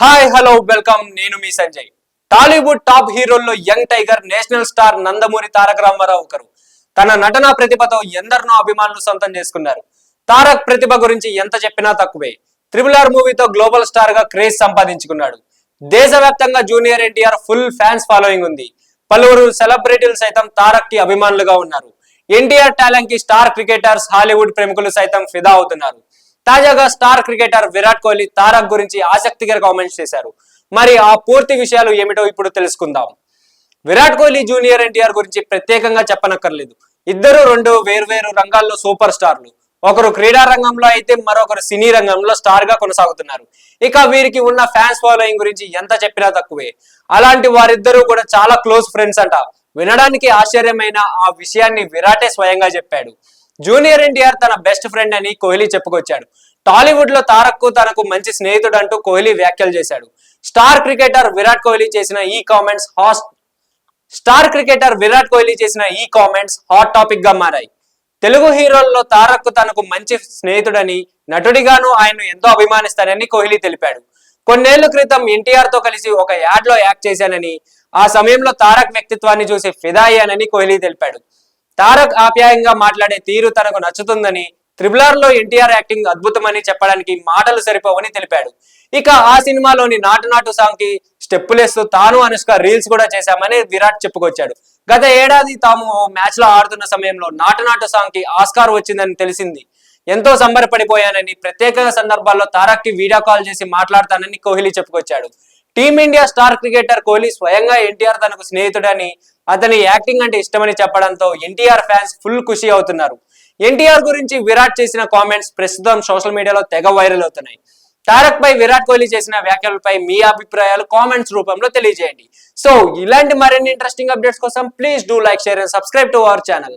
Hi hello welcome. నేను మీ Sanjay. Tollywood top హీరోల్లో young tiger national star Nandamuri Taraka Ramarao ఒకరు. తన నటనా ప్రతిభతో ఎందరినో అభిమానులు సొంతం చేసుకున్నారు. తారక్ ప్రతిభ గురించి ఎంత చెప్పినా తక్కువే. త్రిబుల్ ఆర్ మూవీతో గ్లోబల్ స్టార్గా క్రేజ్ సంపాదించుకున్నాడు. దేశవ్యాప్తంగా junior NTR full fans following ఉంది. పలువురు సెలబ్రిటీలు సైతం తారక్కి అభిమానులుగా ఉన్నారు. ఎన్టీఆర్ టాలెంట్కి స్టార్ క్రికెటర్స్ హాలీవుడ్ ప్రముఖులు సైతం ఫిదా అవుతున్నారు. తాజాగా స్టార్ క్రికెటర్ విరాట్ కోహ్లీ తారక్ గురించి ఆసక్తికర కామెంట్స్ చేశారు. మరి ఆ పూర్తి విషయాలు ఏమిటో ఇప్పుడు తెలుసుకుందాం. విరాట్ కోహ్లీ జూనియర్ ఎన్టీఆర్ గురించి ప్రత్యేకంగా చెప్పనక్కర్లేదు. ఇద్దరు రెండు వేర్వేరు రంగాల్లో సూపర్ స్టార్లు. ఒకరు క్రీడా రంగంలో అయితే మరొకరు సినీ రంగంలో స్టార్గా కొనసాగుతున్నారు. ఇక వీరికి ఉన్న ఫ్యాన్స్ ఫాలోయింగ్ గురించి ఎంత చెప్పినా తక్కువే. అలాంటి వారిద్దరూ కూడా చాలా క్లోజ్ ఫ్రెండ్స్ అంట. వినడానికి ఆశ్చర్యమైన ఆ విషయాన్ని విరాటే స్వయంగా చెప్పాడు. జూనియర్ ఎన్టీఆర్ తన బెస్ట్ ఫ్రెండ్ అని కోహ్లీ చెప్పుకొచ్చాడు. టాలీవుడ్లో తారక్కు తనకు మంచి స్నేహితుడు అంటూ కోహ్లీ వ్యాఖ్యలు చేశాడు. స్టార్ క్రికెటర్ విరాట్ కోహ్లీ చేసిన ఈ కామెంట్స్ హాస్ట్ స్టార్ క్రికెటర్ విరాట్ కోహ్లీ చేసిన ఈ కామెంట్స్ హాట్ టాపిక్గా మారాయి. తెలుగు హీరోల్లో తారక్ తనకు మంచి స్నేహితుడని నటుడిగాను ఆయన్ను ఎంతో అభిమానిస్తానని కోహ్లీ తెలిపాడు. కొన్నేళ్ళ క్రితం ఎన్టీఆర్తో కలిసి ఒక యాడ్లో యాక్ట్ చేశానని ఆ సమయంలో తారక్ వ్యక్తిత్వాన్ని చూసి ఫిదా అయ్యానని కోహ్లీ తెలిపాడు. తారక్ ఆప్యాయంగా మాట్లాడే తీరు తనకు నచ్చుతుందని త్రిబులార్లో ఎన్టీఆర్ యాక్టింగ్ అద్భుతమని చెప్పడానికి మాటలు సరిపోవని తెలిపాడు. ఇక ఆ సినిమాలోని నాటు నాటు సాంగ్కి స్టెప్పులేస్తూ తాను అనుష్క రీల్స్ కూడా చేశామని విరాట్ చెప్పుకొచ్చాడు. గత ఏడాది తాము మ్యాచ్లో ఆడుతున్న సమయంలో నాటు నాటు సాంగ్కి ఆస్కార్ వచ్చిందని తెలిసింది. ఎంతో సంబరపడిపోయానని ప్రత్యేక సందర్భాల్లో తారక్కి వీడియో కాల్ చేసి మాట్లాడతానని కోహ్లీ చెప్పుకొచ్చాడు. టీమిండియా స్టార్ క్రికెటర్ కోహ్లీ స్వయంగా ఎన్టీఆర్ తనకు స్నేహితుడని అతని యాక్టింగ్ అంటే ఇష్టమని చెప్పడంతో ఎన్టీఆర్ ఫ్యాన్స్ ఫుల్ ఖుషి అవుతున్నారు. ఎన్టీఆర్ గురించి విరాట్ చేసిన కామెంట్స్ ప్రస్తుతం సోషల్ మీడియాలో తెగ వైరల్ అవుతున్నాయి. తారక్ పై విరాట్ కోహ్లీ చేసిన వ్యాఖ్యలపై మీ అభిప్రాయాలు కామెంట్స్ రూపంలో తెలియజేయండి. సో ఇలాంటి మరిన్ని ఇంట్రెస్టింగ్ అప్డేట్స్ కోసం please do like share and subscribe to our channel